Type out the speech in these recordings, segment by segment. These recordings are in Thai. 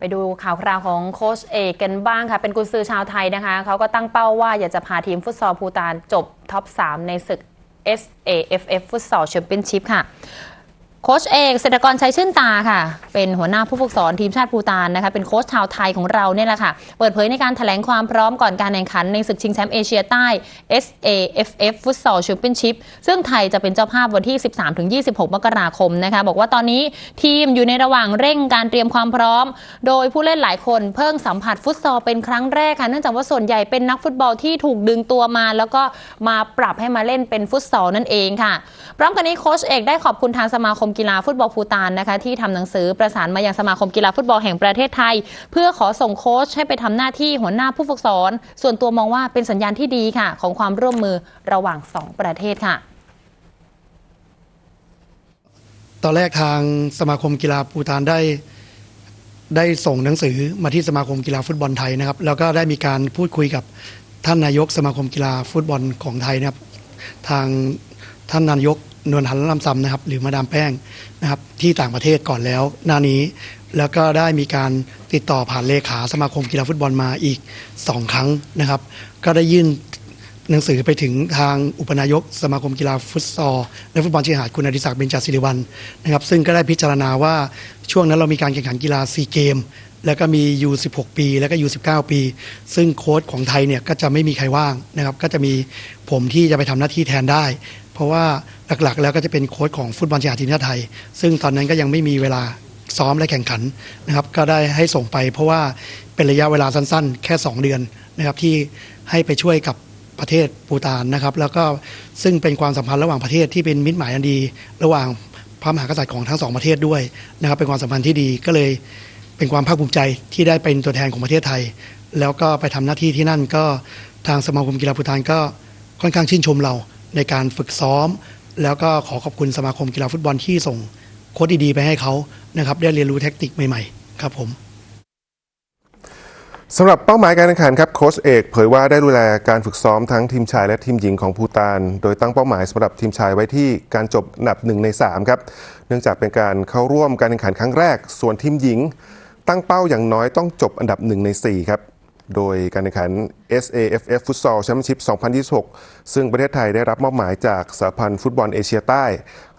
ไปดูข่าวคราวของโค้ชเอกกันบ้างค่ะ เป็นกุนซือชาวไทยนะคะ เขาก็ตั้งเป้าว่าอยากจะพาทีมฟุตซอลภูตานจบท็อป 3 ในศึก SAFF ฟุตซอลแชมเปี้ยนชิพค่ะ โค้ชเอกเศรษฐกรชัยชื่นตาค่ะ เป็นหัวหน้าผู้ฝึกสอนทีมชาติภูตานนะคะเป็นโค้ชชาวไทยของเราเนี่ยแหละค่ะ เปิดเผยในการแถลงความพร้อมก่อนการแข่งขันในศึกชิงแชมป์เอเชียใต้ SAFF ฟุตซอลแชมเปี้ยนชิพซึ่งไทยจะเป็นเจ้าภาพวันที่ 13-26 มกราคมนะคะ บอกว่าตอนนี้ทีมอยู่ในระหว่างเร่งการเตรียมความพร้อม โดยผู้เล่นหลายคนเพิ่งสัมผัสฟุตซอลเป็นครั้งแรกค่ะเนื่องจากว่าส่วนใหญ่เป็นนักฟุตบอลที่ถูกดึงตัวมา แล้วก็มาปรับให้มาเล่นเป็นฟุตซอลนั่นเองค่ะพร้อมกันนี้โค้ชเอกได้ขอบคุณทางสมาคมกีฬาฟุตบอลภูตานนะคะที่ทำหนังสือประสานมายังสมาคมกีฬาฟุตบอลแห่งประเทศไทย เพื่อขอส่งโค้ชให้ไปทำหน้าที่หัวหน้าผู้ฝึกสอน ส่วนตัวมองว่าเป็นสัญญาณที่ดีค่ะ ของความร่วมมือระหว่างสองประเทศค่ะตอนแรกทางสมาคมกีฬาปูตานได้ ได้ส่งหนังสือมาที่สมาคมกีฬาฟุตบอลไทยนะครับ แล้วก็ได้มีการพูดคุยกับท่านนายกสมาคมกีฬาฟุตบอลของไทยนะครับ ทางท่านนายก นวลหันลำซำนะครับ หรือมาดามแป้งนะครับที่ต่างประเทศก่อนแล้วหน้านี้ แล้วก็ได้มีการติดต่อผ่านเลขาสมาคมกีฬาฟุตบอลมาอีกสองครั้งนะครับ ก็ได้ยื่นหนังสือไปถึงทางอุปนายกสมาคมกีฬาฟุตซอลและฟุตบอลชายหาดคุณอดิศักดิ์เบญจศิริวัลนะครับ ซึ่งก็ได้พิจารณาว่าช่วงนั้นเรามีการแข่งขันกีฬาซีเกมแล้วก็มี U16 ปี แล้วก็ U19 ปี ซึ่งโค้ชของไทยเนี่ยก็จะไม่มีใครว่างนะครับ ก็จะมีผมที่จะไปทำหน้าที่แทนได้ เพราะว่า หลักๆ แล้วก็จะเป็นโค้ชของฟุตบอลชายหาดทีมชาติไทย ซึ่งตอนนั้นก็ยังไม่มีเวลาซ้อมและแข่งขันนะครับก็ได้ให้ส่งไปเพราะว่าเป็นระยะเวลาสั้นๆ แค่ 2 เดือนนะครับที่ให้ไปช่วยกับประเทศปูตานนะครับ แล้วก็ซึ่งเป็นความสัมพันธ์ระหว่างประเทศที่เป็นมิตรหมายอันดี ระหว่างพระมหากษัตริย์ของทั้งสองประเทศด้วยนะครับ เป็นความสัมพันธ์ที่ดีก็เลยเป็นความภาคภูมิใจที่ได้เป็นตัวแทนของประเทศไทย แล้วก็ไปทำหน้าที่ที่นั่นก็ทางสมาคมกีฬาปูตานก็ค่อนข้างชื่นชมเราในการฝึกซ้อม แล้วก็ขอขอบคุณสมาคมกีฬาฟุตบอลที่ส่งโค้ชดีๆ ไปให้เขานะครับได้เรียนรู้แท็กติกใหม่ๆ ครับผมสำหรับเป้าหมายการแข่งขันครับโค้ชเอกเผยว่าได้ดูแลการฝึกซ้อมทั้งทีมชายและทีมหญิงของภูตาน โดยตั้งเป้าหมายสำหรับทีมชายไว้ที่การจบอันดับ1ใน3ครับเนื่องจากเป็นการเข้าร่วมการแข่งขันครั้งแรก ส่วนทีมหญิง ตั้งเป้าอย่างน้อยต้องจบอันดับ1ใน4ครับ โดยการแข่งขัน SAFF Futsal Championship 2026 ซึ่งประเทศไทยได้รับมอบหมายจากสหพันธ์ฟุตบอลเอเชียใต้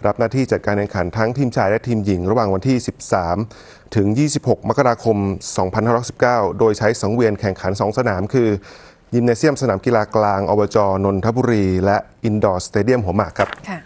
รับหน้าที่จัดการแข่งขันทั้งทีมชายและทีมหญิง ระหว่างวันที่ 13 ถึง 26 มกราคม 2519 โดยใช้สังเวียนแข่งขัน 2 สนามคือ ยิมเนเซียมสนามกีฬากลางอบจนนทบุรี และอินดอร์สเตเดียมหัวหมากครับค่ะ